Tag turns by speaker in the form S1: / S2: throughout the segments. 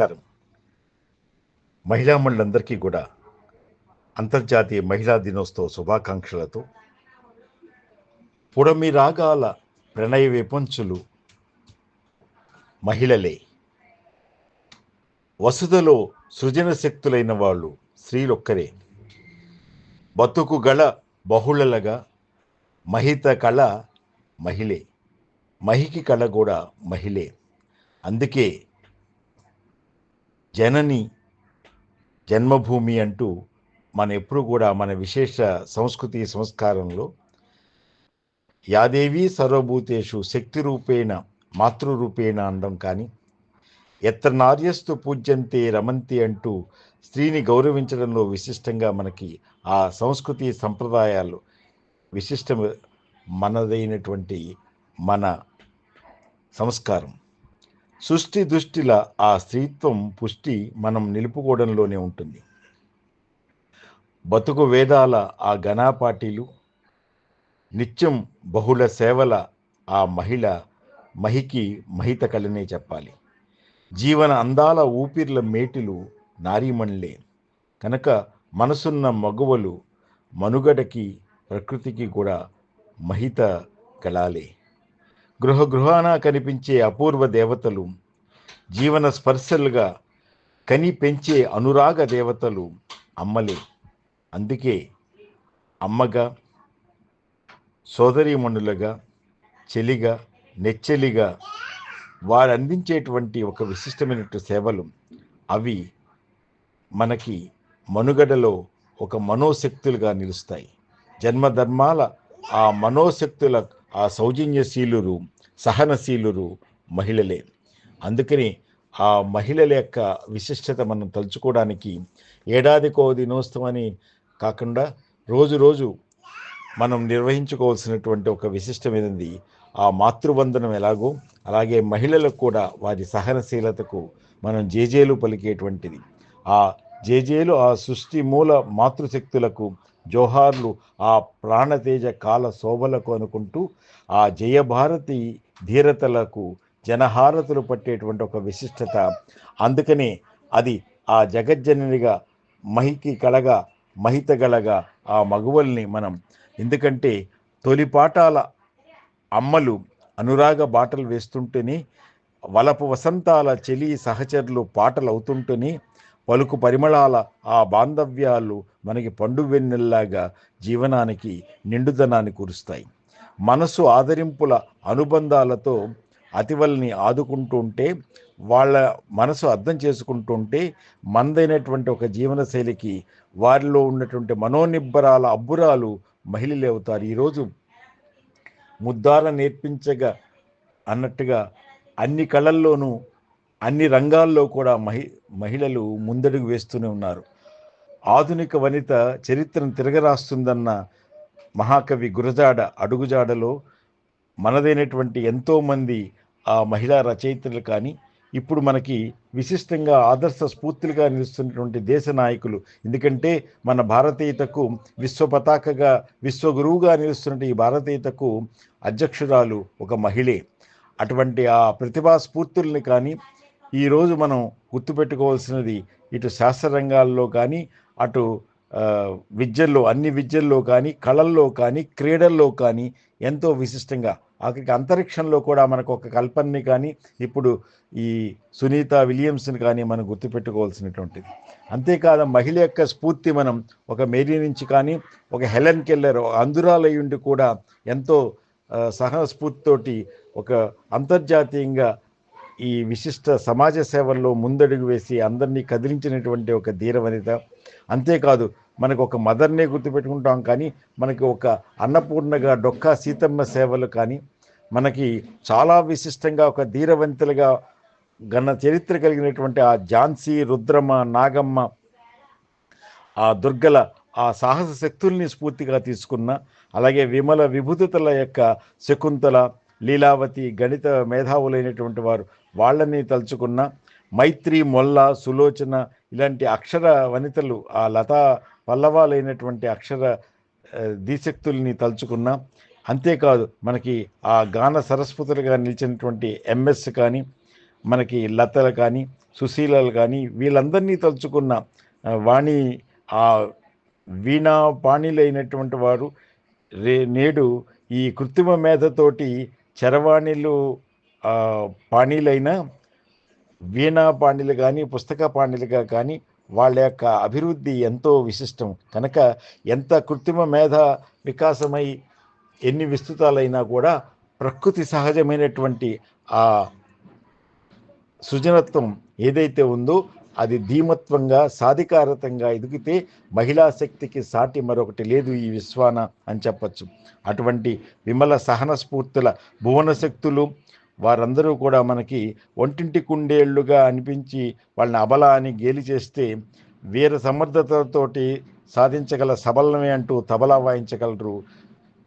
S1: నమస్కారం. మహిళామణులందరికీ కూడా అంతర్జాతీయ మహిళా దినోత్సవ శుభాకాంక్షలతో పుడమి రాగాల ప్రణయ విపంచులు మహిళలే. వసుదలో సృజన శక్తులైన వాళ్ళు స్త్రీలొక్కరే. బతుకు గళ బహుళలగా మహిత కళ మహిళే. మహికి కళ కూడా మహిళే. అందుకే జనని జన్మభూమి అంటూ మన ఎప్పుడు కూడా మన విశేష సంస్కృతి సంస్కారంలో యాదేవి సర్వభూతేషు శక్తి రూపేణ మాతృరూపేణ అనడం కానీ ఎత్ర నార్యస్తు పూజ్యంతే రమంతి అంటూ స్త్రీని గౌరవించడంలో విశిష్టంగా మనకి ఆ సంస్కృతి సంప్రదాయాలు విశిష్ట మనదైనటువంటి మన సంస్కారం. సృష్టి దృష్టిల ఆ స్త్రీత్వం పుష్టి మనం నిలుపుకోవడంలోనే ఉంటుంది. బతుకు వేదాల ఆ ఘనాపాటీలు నిత్యం బహుళ సేవల ఆ మహిళ మహికి మహిత కళనే చెప్పాలి. జీవన అందాల ఊపిర్ల మేటిలు నారీమణులే కనుక మనసున్న మగువలు మనుగడకి ప్రకృతికి కూడా మహిత కళాలే గృహ గృహాన కనిపించే అపూర్వ దేవతలు జీవన స్పర్శలుగా కని పెంచే అనురాగ దేవతలు అమ్మలే. అందుకే అమ్మగా సోదరీమణులుగా చెలిగా నెచ్చెలిగా వారు అందించేటువంటి ఒక విశిష్టమైనటువంటి సేవలు అవి మనకి మనుగడలో ఒక మనోశక్తులుగా నిలుస్తాయి. జన్మధర్మాల ఆ మనోశక్తుల ఆ సౌజన్యశీలురు సహనశీలురు మహిళలే. అందుకని ఆ మహిళల యొక్క విశిష్టత మనం తలుచుకోవడానికి ఏడాదికో దినోత్సవం అని కాకుండా రోజు రోజు మనం నిర్వహించుకోవాల్సినటువంటి ఒక విశిష్టమైనది ఆ మాతృవందనం ఎలాగో అలాగే మహిళలకు కూడా వారి సహనశీలతకు మనం జేజేలు పలికేటువంటిది. ఆ జేజేలు ఆ సృష్టి మూల మాతృశక్తులకు జోహార్లు ఆ ప్రాణతేజ కాల శోభలకు అనుకుంటూ ఆ జయభారతి ధీరతలకు జనహారతులు పట్టేటువంటి ఒక విశిష్టత. అందుకనే అది ఆ జగజ్జననిగా మహికి కలగా మహిత గలగా ఆ మగువల్ని మనం ఎందుకంటే తొలిపాటాల అమ్మలు అనురాగ బాటలు వేస్తుంటేనే వలపు వసంతాల చెలి సహచరులు పాటలు అవుతుంటేనే పలుకు పరిమళాల ఆ బాంధవ్యాలు మనకి పండు వెన్నెల్లాగా జీవనానికి నిండుదనాన్ని కురుస్తాయి. మనసు ఆదరింపుల అనుబంధాలతో అతివల్ని ఆదుకుంటుంటే వాళ్ళ మనసు అర్థం చేసుకుంటుంటే మందైనటువంటి ఒక జీవనశైలికి వారిలో ఉన్నటువంటి మనోనిబ్బరాల అబ్బురాలు మహిళలే అవుతారు. ఈరోజు ముద్దార నేర్పించగా అన్నట్టుగా అన్ని కళల్లోనూ అన్ని రంగాల్లో కూడా మహి మహిళలు ముందడుగు వేస్తూనే ఉన్నారు. ఆధునిక వనిత చరిత్రను తిరగరాస్తుందన్న మహాకవి గురజాడ అడుగుజాడలో మనదైనటువంటి ఎంతోమంది ఆ మహిళా రచయితలు కానీ ఇప్పుడు మనకి విశిష్టంగా ఆదర్శ స్ఫూర్తులుగా నిలుస్తున్నటువంటి దేశ నాయకులు. ఎందుకంటే మన భారతీయతకు విశ్వ పతాకగా విశ్వగురువుగా నిలుస్తున్న ఈ భారతీయతకు అధ్యక్షురాలు ఒక మహిళే. అటువంటి ఆ ప్రతిభా స్ఫూర్తుల్ని కానీ ఈరోజు మనం గుర్తుపెట్టుకోవాల్సినది ఇటు శాస్త్ర రంగాల్లో కానీ అటు విద్యల్లో అన్ని విద్యల్లో కానీ కళల్లో కానీ క్రీడల్లో కానీ ఎంతో విశిష్టంగా అక్కడికి అంతరిక్షంలో కూడా మనకు ఒక కల్పనని కానీ ఇప్పుడు ఈ సునీత విలియమ్స్ని కానీ మనం గుర్తుపెట్టుకోవాల్సినటువంటిది. అంతేకాదు మహిళ యొక్క స్ఫూర్తి మనం ఒక మేరీ నుంచి కానీ ఒక హెలెన్ కెల్లర్ అందురాలయ్యుండి కూడా ఎంతో సహస్ఫూర్తితోటి ఒక అంతర్జాతీయంగా ఈ విశిష్ట సమాజ సేవల్లో ముందడుగు వేసి అందరినీ కదిలించినటువంటి ఒక ధీరవనిత అంతేకాదు మనకు ఒక మదర్నే గుర్తుపెట్టుకుంటాం కానీ మనకి ఒక అన్నపూర్ణగా డొక్కా సీతమ్మ సేవలు కానీ మనకి చాలా విశిష్టంగా ఒక ధీరవంతులుగా ఘన చరిత్ర కలిగినటువంటి ఆ ఝాన్సీ రుద్రమ్మ నాగమ్మ ఆ దుర్గల ఆ సాహస శక్తుల్ని స్ఫూర్తిగా తీసుకున్న అలాగే విమల విభూతితల యొక్క శకుంతల లీలావతి గణిత మేధావులైనటువంటి వారు వాళ్ళని తలుచుకున్న మైత్రి మొల్ల సులోచన ఇలాంటి అక్షర వనితలు ఆ లతా పల్లవాలైనటువంటి అక్షర దీశక్తుల్ని తలుచుకున్న అంతేకాదు మనకి ఆ గాన సరస్వతులుగా నిలిచినటువంటి ఎంఎస్ కానీ మనకి లతలు కానీ సుశీలలు కానీ వీళ్ళందరినీ తలుచుకున్న వాణి ఆ వీణా పాణిలైనటువంటి వారు రే నేడు ఈ కృత్రిమ మేధతోటి చరవాణిలు ఆ, పాణీలైన వీణా పాణిలు కానీ పుస్తక పాణిలుగా కానీ వాళ్ళ యొక్క అభివృద్ధి ఎంతో విశిష్టం. కనుక ఎంత కృత్రిమ మేధ వికాసమై ఎన్ని విస్తృతాలైనా కూడా ప్రకృతి సహజమైనటువంటి ఆ సృజనత్వం ఏదైతే ఉందో అది ధీమత్వంగా సాధికారతంగా ఎదిగితే మహిళా శక్తికి సాటి మరొకటి లేదు ఈ విశ్వాన అని చెప్పచ్చు. అటువంటి విమల సహన స్ఫూర్తుల భువన శక్తులు వారందరూ కూడా మనకి ఒంటింటి కుండేళ్ళుగా అనిపించి వాళ్ళని అబల అని గేలి చేస్తే వీర సమర్థతతోటి సాధించగల సబలమే అంటూ తబలా వాయించగలరు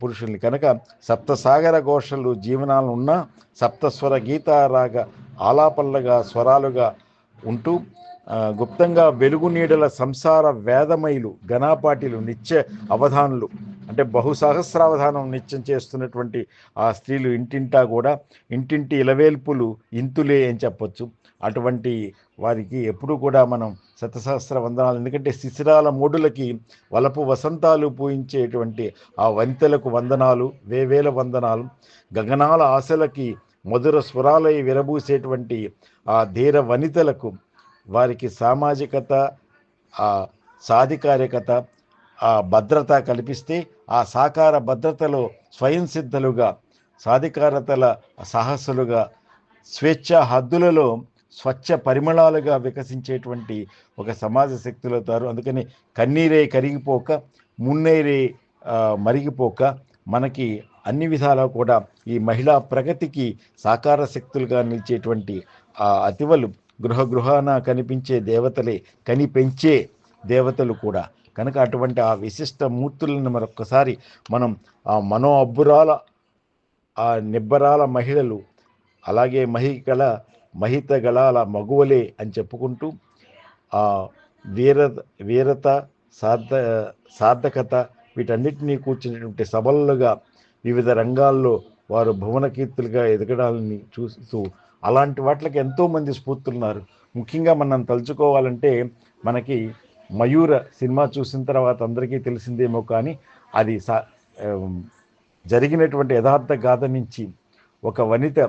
S1: పురుషుల్ని. కనుక సప్తసాగర ఘోషలు జీవనాలు ఉన్న సప్తస్వర గీతారాగ ఆలాపల్లగా స్వరాలుగా ఉంటూ గుప్తంగా వెలుగు నీడల సంసార వేదమైలు ఘనాపాటిలు నిత్య అవధానులు అంటే బహుసహస్రావధానం నిత్యం చేస్తున్నటువంటి ఆ స్త్రీలు ఇంటింటా కూడా ఇంటింటి ఇలవేల్పులు ఇంతులే అని చెప్పొచ్చు. అటువంటి వారికి ఎప్పుడూ కూడా మనం శతసహస్ర వందనాలు ఎందుకంటే శిశిరాల మూడులకి వలపు వసంతాలు పూయించేటువంటి ఆ వనితలకు వందనాలు వేవేల వందనాలు గగనాల ఆశలకి మధుర స్వరాలై విరబూసేటువంటి ఆ ధీర వనితలకు వారికి సామాజికత ఆ సాధికారికత ఆ భద్రత కల్పిస్తే ఆ సాకార భద్రతలో స్వయం సిద్ధలుగా సాధికారతల సాహసులుగా స్వేచ్ఛ హద్దులలో స్వచ్ఛ పరిమళాలుగా వికసించేటువంటి ఒక సమాజ శక్తులు అవుతారు. అందుకని కన్నీరే కరిగిపోక మున్నేరే మరిగిపోక మనకి అన్ని విధాలా కూడా ఈ మహిళా ప్రగతికి సాకార శక్తులుగా నిలిచేటువంటి ఆ అతివలు గృహ గృహాన కనిపించే దేవతలే కని పెంచే దేవతలు కూడా. కనుక అటువంటి ఆ విశిష్ట మూర్తులను మరొక్కసారి మనం ఆ మనో అబ్బురాల ఆ నిబ్బరాల మహిళలు అలాగే మహికల మహిత గళాల మగువలే అని చెప్పుకుంటూ ఆ వీర వీరత సార్థ సార్థకత వీటన్నిటినీ కూర్చున్నటువంటి సభలుగా వివిధ రంగాల్లో వారు భువన కీర్తులుగా ఎదగడాలని చూస్తూ అలాంటి వాటికి ఎంతోమంది స్ఫూర్తులున్నారు. ముఖ్యంగా మనం తలుచుకోవాలంటే మనకి మయూర సినిమా చూసిన తర్వాత అందరికీ తెలిసిందేమో కానీ అది సా జరిగినటువంటి యథార్థ గాథ నుంచి ఒక వనిత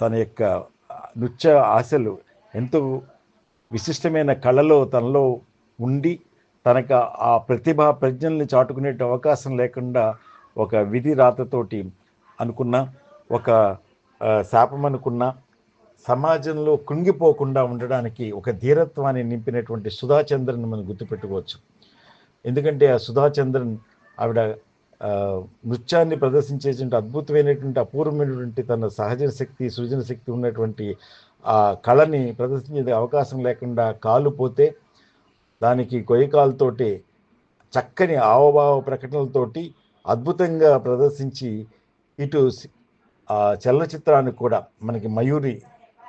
S1: తన యొక్క నృత్య ఆశలు ఎంతో విశిష్టమైన కళలో తనలో ఉండి తనకు ఆ ప్రతిభా ప్రజ్ఞల్ని చాటుకునే అవకాశం లేకుండా ఒక విధి రాతతోటి అనుకున్న ఒక శాపం అనుకున్న సమాజంలో కుంగిపోకుండా ఉండడానికి ఒక ధీరత్వాన్ని నింపినటువంటి సుధాచంద్రన్ మనం గుర్తుపెట్టుకోవచ్చు. ఎందుకంటే ఆ సుధాచంద్రన్ ఆవిడ నృత్యాన్ని ప్రదర్శించేటువంటి అద్భుతమైనటువంటి అపూర్వమైనటువంటి తన సహజ శక్తి సృజన శక్తి ఉన్నటువంటి ఆ కళని ప్రదర్శించే అవకాశం లేకుండా కాలు పోతే దానికి కొయ్యకాలతోటి చక్కని ఆవభావ ప్రకటనలతోటి అద్భుతంగా ప్రదర్శించి ఇటు ఆ చలనచిత్రానికి కూడా మనకి మయూరి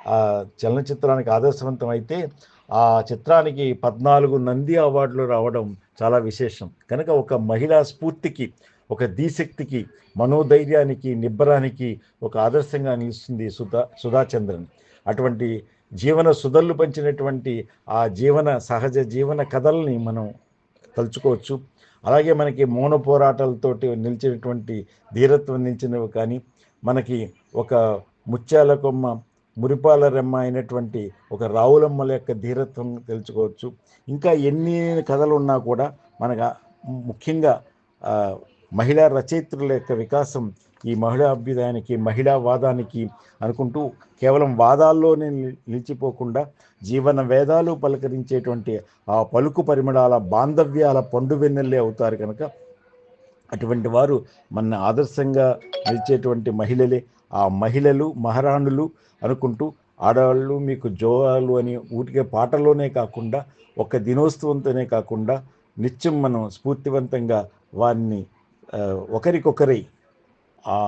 S1: ఆ చలనచిత్రానికి ఆదర్శవంతం అయితే ఆ చిత్రానికి పద్నాలుగు నంది అవార్డులు రావడం చాలా విశేషం. కనుక ఒక మహిళా స్ఫూర్తికి ఒక దీశక్తికి మనోధైర్యానికి నిబ్బరానికి ఒక ఆదర్శంగా నిలుస్తుంది సుధా సుధాచంద్రన్. అటువంటి జీవన సుధల్లు పంచినటువంటి ఆ జీవన సహజ జీవన కథల్ని మనం తలుచుకోవచ్చు. అలాగే మనకి మౌన పోరాటాలతోటి నిలిచినటువంటి ధీరత్వం నిలిచినవి కానీ మనకి ఒక ముత్యాల కొమ్మ మురిపాల రెమ్మ అయినటువంటి ఒక రావులమ్మల యొక్క ధీరత్వం తెలుసుకోవచ్చు. ఇంకా ఎన్ని కథలు ఉన్నా కూడా మనకు ముఖ్యంగా మహిళా రచయిత్రుల యొక్క వికాసం ఈ మహిళా అభ్యుదయానికి మహిళా వాదానికి అనుకుంటూ కేవలం వాదాల్లోనే నిలిచిపోకుండా జీవన వేదాలు పలకరించేటువంటి ఆ పలుకు పరిమళాల బాంధవ్యాల పండు వెన్నెల్లే అవుతారు కనుక అటువంటి వారు మన ఆదర్శంగా నిలిచేటువంటి మహిళలే. ఆ మహిళలు మహారాణులు అనుకుంటూ ఆడవాళ్ళు మీకు జోవాలు అని ఊటికే పాటలోనే కాకుండా ఒక దినోత్సవంతోనే కాకుండా నిత్యం మనం స్ఫూర్తివంతంగా వారిని ఒకరికొకరై ఆ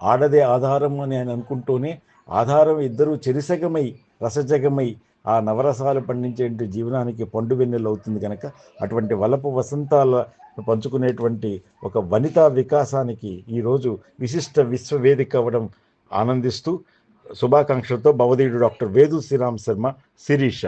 S1: ఆడదే ఆధారం అని ఆయన అనుకుంటూనే ఆధారం ఇద్దరు చెరిసగమై రసజగమై ఆ నవరసాలు పండించే జీవనానికి పండు వెన్నెలు అవుతుంది కనుక అటువంటి వలపు వసంతాల పంచుకునేటువంటి ఒక వనితా వికాసానికి ఈరోజు విశిష్ట విశ్వవేదిక అవ్వడం ఆనందిస్తూ శుభాకాంక్షలతో భవదీయుడు డాక్టర్ వేదు శ్రీరామ్ శర్మ శిరీష.